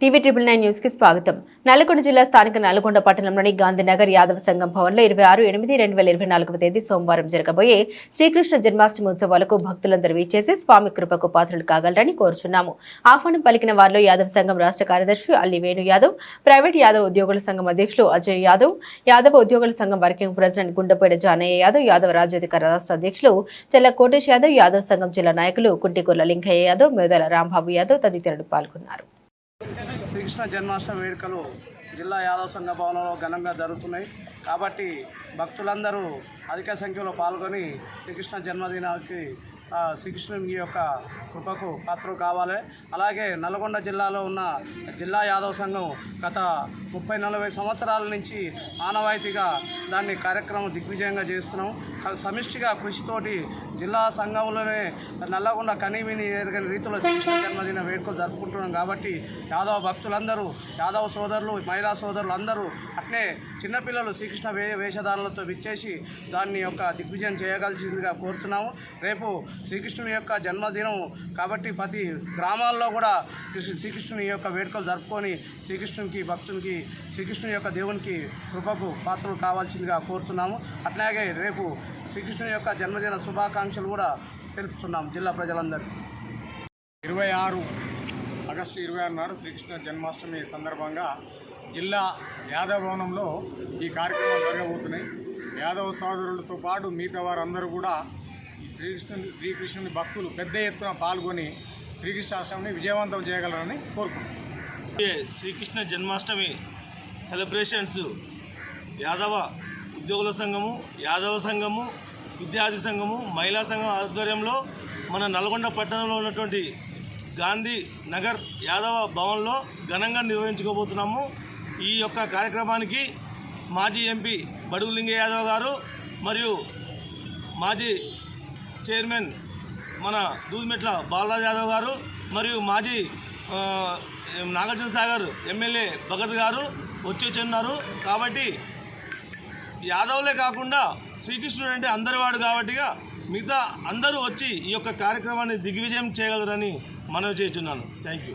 TV triple nine న్యూస్కి స్వాగతం. నల్గొండ జిల్లా స్థానిక నల్గొండ పట్టణంలోని గాంధీనగర్ యాదవ సంఘం భవన్లో ఇరవై ఆరు ఎనిమిది రెండు వేల ఇరవై నాలుగవ తేదీ సోమవారం జరగబోయే శ్రీకృష్ణ జన్మాష్టమి ఉత్సవాలకు భక్తులందరూ వీచేసి స్వామి కృపకు పాత్రలు కాగలరని కోరుచున్నాము. ఆహ్వానం పలికిన వారిలో యాదవ సంఘం రాష్ట్ర కార్యదర్శి అల్లి వేణు యాదవ్ ప్రైవేట్ యాదవ్ ఉద్యోగుల సంఘం అధ్యక్షులు అజయ్ యాదవ్ యాదవ్ ఉద్యోగుల సంఘం వర్కింగ్ ప్రెసిడెంట్ గుండెపేట జానయ్య యాదవ్ యాదవ రాజ్యాధికార రాష్ట్ర అధ్యక్షులు చెల్ల కోటేష్ యాదవ్ యాదవ్ సంఘం జిల్లా నాయకులు కుంటికూర్ల లింగయ్య యాదవ్ మేదాల రాంబాబు యాదవ్ తదితరులు పాల్గొన్నారు. శ్రీకృష్ణ జన్మాష్టమి వేడుకలు జిల్లా యాదవ సంఘ భవనంలో ఘనంగా జరుగుతున్నాయి. కాబట్టి భక్తులందరూ అధిక సంఖ్యలో పాల్గొని శ్రీకృష్ణ జన్మదినానికి శ్రీకృష్ణుని యొక్క కృపకు పాత్ర కావాలి. అలాగే నల్గొండ జిల్లాలో ఉన్న జిల్లా యాదవ సంఘం గత ముప్పై నలభై సంవత్సరాల నుంచి ఆనవాయితీగా దాన్ని కార్యక్రమం దిగ్విజయంగా చేస్తున్నాం. సమిష్టిగా కృషితోటి జిల్లా సంఘంలోనే నల్లగొండ కనీమిని ఎరగని రీతిలో శ్రీకృష్ణ జన్మదిన వేడుకలు జరుపుకుంటున్నాం కాబట్టి యాదవ భక్తులందరూ యాదవ సోదరులు మహిళా సోదరులు అందరూ అట్నే చిన్నపిల్లలు శ్రీకృష్ణ వే వేషధారణలతో విచ్చేసి దాన్ని యొక్క దిగ్విజయం చేయగలిసిందిగా కోరుతున్నాము. రేపు శ్రీకృష్ణుని యొక్క జన్మదినం కాబట్టి ప్రతి గ్రామాల్లో కూడా కృష్ణ- శ్రీకృష్ణుని యొక్క వేడుకలు జరుపుకొని శ్రీకృష్ణునికి భక్తునికి శ్రీకృష్ణుని యొక్క దేవునికి కృపకు పాత్రలు కావాల్సిందిగా కోరుతున్నాము. అట్లాగే రేపు శ్రీకృష్ణుని యొక్క జన్మదిన శుభాకాంక్షలు కూడా తెలుపుతున్నాం జిల్లా ప్రజలందరికీ. ఇరవై ఆరు ఆగస్టు ఇరవై ఆరు నాడు శ్రీకృష్ణ జన్మాష్టమి సందర్భంగా జిల్లా యాదవ భవనంలో ఈ కార్యక్రమాలు జరగబోతున్నాయి. యాదవ సోదరులతో పాటు మిగతా వారందరూ కూడా శ్రీకృష్ణుని శ్రీకృష్ణుని భక్తులు పెద్ద ఎత్తున పాల్గొని శ్రీకృష్ణాష్టమిని విజయవంతం చేయగలరని కోరుకుంటున్నాను శ్రీకృష్ణ జన్మాష్టమి సెలబ్రేషన్స్ యాదవ ఉద్యోగుల సంఘము యాదవ సంఘము విద్యార్థి సంఘము మహిళా సంఘం ఆధ్వర్యంలో మన నల్గొండ పట్టణంలో ఉన్నటువంటి గాంధీ నగర్ యాదవ భవన్లో ఘనంగా నిర్వహించుకోబోతున్నాము. ఈ యొక్క కార్యక్రమానికి మాజీ ఎంపీ బడుగు లింగ యాదవ్ గారు మరియు మాజీ చైర్మన్ మన దూదిమెట్ల బాలరాజ్ యాదవ్ గారు మరియు మాజీ నాగార్జునసాగర్ నాగార్జున సాగర్ ఎమ్మెల్యే భగత్ గారు వచ్చి ఉన్నారు కాబట్టి యాదవ్లే కాకుండా శ్రీకృష్ణుడు అంటే అందరి వాడు కాబట్టిగా మిగతా అందరూ వచ్చి ఈ యొక్క కార్యక్రమాన్ని దిగ్విజయం చేయగలరని మనవి చేస్తున్నాను. Thank you